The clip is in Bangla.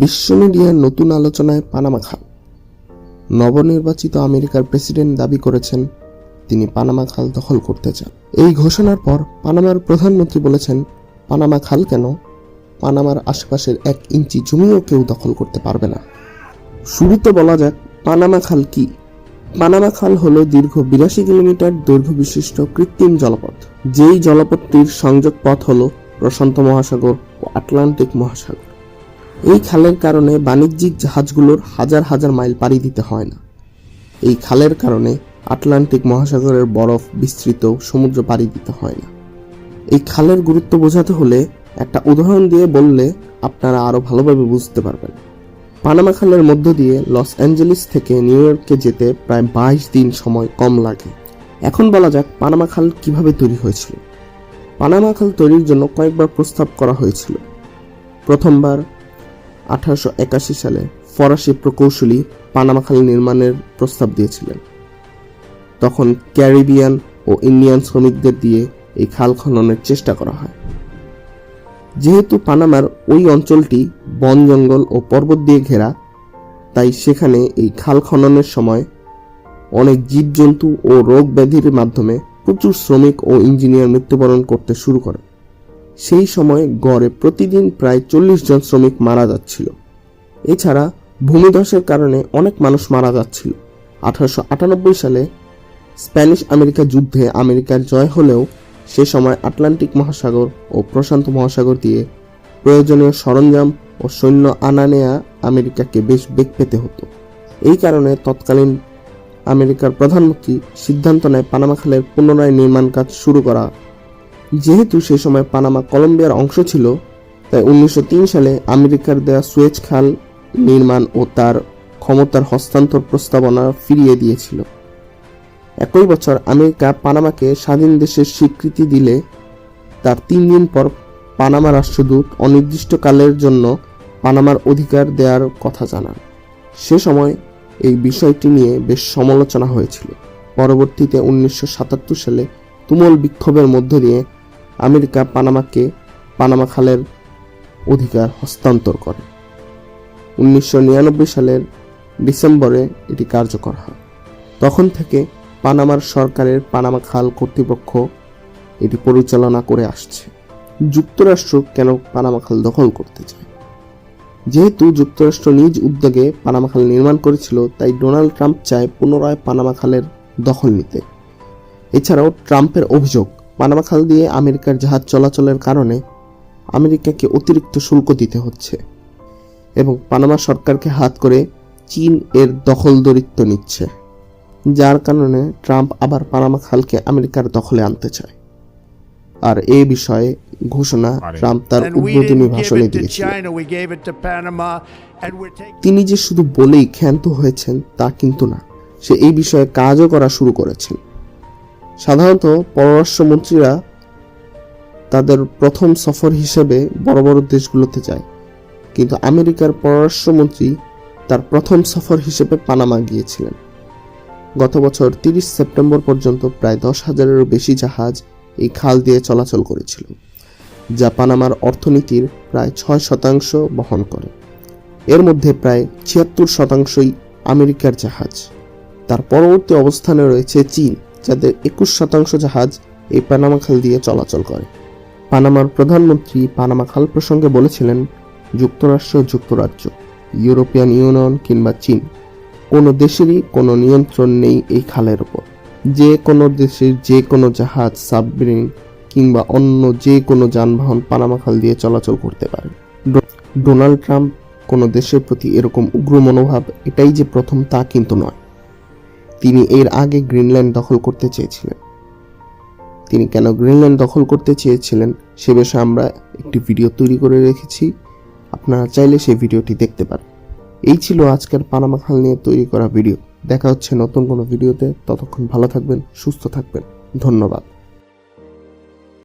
বিশ্ব মিডিয়ার নতুন আলোচনায় পানামা খাল নবনির্বাচিত আমেরিকার প্রেসিডেন্ট দাবি করেছেন, তিনি পানামা খাল দখল করতে চান। এই ঘোষণার পর পানামার প্রধানমন্ত্রী বলেছেন, পানামা খাল কেন? পানামার আশেপাশের এক ইঞ্চি জমিও কেউ দখল করতে পারবে না। শুরুতে বলা যাক, পানামা খাল কি? পানামা খাল হল দীর্ঘ বিরাশি কিলোমিটার দৈর্ঘ্য বিশিষ্ট কৃত্রিম জলপথ। যেই জলপথটির সংযোগ পথ হল প্রশান্ত মহাসাগর ও আটলান্টিক মহাসাগর। এই খালের কারণে বাণিজ্যিক জাহাজগুলোর হাজার হাজার মাইল পাড়ি দিতে হয় না। এই খালের কারণে আটলান্টিক মহাসাগরের বরফ বিস্তৃত সমুদ্র পাড়ি দিতে হয় না। এই খালের গুরুত্ব বোঝাতে হলে একটা উদাহরণ দিয়ে বললে আপনারা আরও ভালোভাবে বুঝতে পারবেন। পানামা খালের মধ্য দিয়ে লস অ্যাঞ্জেলিস থেকে নিউ ইয়র্কে যেতে প্রায় বাইশ দিন সময় কম লাগে। এখন বলা যাক পানামা খাল কীভাবে তৈরি হয়েছিল। পানামা খাল তৈরির জন্য কয়েকবার প্রস্তাব করা হয়েছিল। প্রথমবার আঠারোশো একাশি সালে ফরাসি প্রকৌশলী পানামা খাল নির্মাণের প্রস্তাব দিয়েছিলেন। তখন ক্যারিবিয়ান ও ইন্ডিয়ান শ্রমিকদের দিয়ে এই খাল খননের চেষ্টা করা হয়। যেহেতু পানামার ওই অঞ্চলটি বন, জঙ্গল ও পর্বত দিয়ে ঘেরা, তাই সেখানে এই খাল খননের সময় অনেক জীবজন্তু ও রোগ ব্যাধির মাধ্যমে প্রচুর শ্রমিক ও ইঞ্জিনিয়ার মৃত্যুবরণ করতে শুরু করে সেই সময় গড়ে প্রতিদিন প্রায় চল্লিশ জন শ্রমিক মারা যাচ্ছিল। এছাড়া ভূমিধসের কারণে অনেক মানুষ মারা যাচ্ছিল। আঠারোশো আটানব্বই সালে স্প্যানিশ আমেরিকা যুদ্ধে আমেরিকার জয় হলেও সে সময় আটলান্টিক মহাসাগর ও প্রশান্ত মহাসাগর দিয়ে প্রয়োজনীয় সরঞ্জাম ও সৈন্য আনা নেয়া আমেরিকাকে বেশ বেগ পেতে হতো। এই কারণে তৎকালীন আমেরিকার প্রধানমন্ত্রী সিদ্ধান্ত নেয় পানামা খালের পুনরায় নির্মাণ কাজ শুরু করা যেহেতু সে সময় পানামা কলম্বিয়ার অংশ ছিল, তাই উনিশশো তিন সালে আমেরিকার দেয়া সুয়েজ খাল নির্মাণ ও তার ক্ষমতার হস্তান্তর প্রস্তাবনা ফিরিয়ে দিয়েছিল। একই বছর আমেরিকা পানামাকে স্বাধীন দেশের স্বীকৃতি দিলে, তার তিন দিন পর পানামা রাষ্ট্রদূত অনির্দিষ্টকালের জন্য পানামার অধিকার দেওয়ার কথা জানান। সে সময় এই বিষয়টি নিয়ে বেশ সমালোচনা হয়েছিল। পরবর্তীতে উনিশশো সাতাত্তর সালে তুমুল বিক্ষোভের মধ্য দিয়ে আমেরিকা পানামাকে পানামা খালের অধিকার হস্তান্তর করে। উনিশশো নিরানব্বই সালের ডিসেম্বরে এটি কার্যকর হয়। তখন থেকে পানামার সরকারের পানামা খাল কর্তৃপক্ষ এটি পরিচালনা করে আসছে। যুক্তরাষ্ট্র কেন পানামা খাল দখল করতে চায়? যেহেতু যুক্তরাষ্ট্র নিজ উদ্যোগে পানামা খাল নির্মাণ করেছিল, তাই ডোনাল্ড ট্রাম্প চায় পুনরায় পানামা খালের দখল নিতে। এছাড়াও ট্রাম্পের অভিযোগ পানামা খাল দিয়ে আমেরিকার জাহাজ চলাচলের কারণে আমেরিকাকে অতিরিক্ত শুল্ক দিতে হচ্ছে এবং পানামা সরকারকে হাত করে চীন এর দখলদারিত্ব নিচ্ছে যার কারণে ট্রাম্প আবার পানামা খালকে আমেরিকার দখলে আনতে চায়। আর এ বিষয়ে ঘোষণা ট্রাম্প তার উদ্বোধনী ভাষণে দিয়েছিলেন. তিনি যে শুধু বলেই ক্ষান্ত হয়েছেন তা কিন্তু না সে এই বিষয়ে কাজও করা শুরু করেছেন। সাধারণত পররাষ্ট্রমন্ত্রীরা তাদের প্রথম সফর হিসেবে বড় বড় দেশগুলোতে যায়। কিন্তু আমেরিকার পররাষ্ট্রমন্ত্রী তার প্রথম সফর হিসেবে পানামা গিয়েছিলেন। গত বছর তিরিশ সেপ্টেম্বর পর্যন্ত প্রায় দশ হাজারেরও বেশি জাহাজ এই খাল দিয়ে চলাচল করেছিল, যা পানামার অর্থনীতির প্রায় ছয় শতাংশ বহন করে। এর মধ্যে প্রায় ছিয়াত্তর শতাংশই আমেরিকার জাহাজ। তার পরবর্তী অবস্থানে রয়েছে চীন। যাদের একুশ শতাংশ জাহাজ এই পানামা খাল দিয়ে চলাচল করে। পানামার প্রধানমন্ত্রী পানামা খাল প্রসঙ্গে বলেছিলেন, যুক্তরাষ্ট্র, যুক্তরাজ্য, ইউরোপিয়ান ইউনিয়ন কিংবা চীন, কোনো দেশেরই কোনো নিয়ন্ত্রণ নেই এই খালের ওপর। যে কোনো দেশের যে কোনো জাহাজ, সাবমেরিন কিংবা অন্য যে কোনো যানবাহন পানামা খাল দিয়ে চলাচল করতে পারে। ডোনাল্ড ট্রাম্প, কোনো দেশের প্রতি এরকম উগ্র মনোভাব, এটাই যে প্রথম তা কিন্তু নয়। তিনি এর আগে গ্রিনল্যান্ড দখল করতে চেয়েছিলেন। তিনি কেন গ্রিনল্যান্ড দখল করতে চেয়েছিলেন, সে বিষয়ে আমরা একটি ভিডিও তৈরি করে রেখেছি। আপনারা চাইলে সেই ভিডিওটি দেখতে পারেন। এই ছিল আজকের পানামা খাল নিয়ে তৈরি করা ভিডিও। দেখা হচ্ছে নতুন কোনো ভিডিওতে। ততক্ষণ ভালো থাকবেন, সুস্থ থাকবেন। ধন্যবাদ।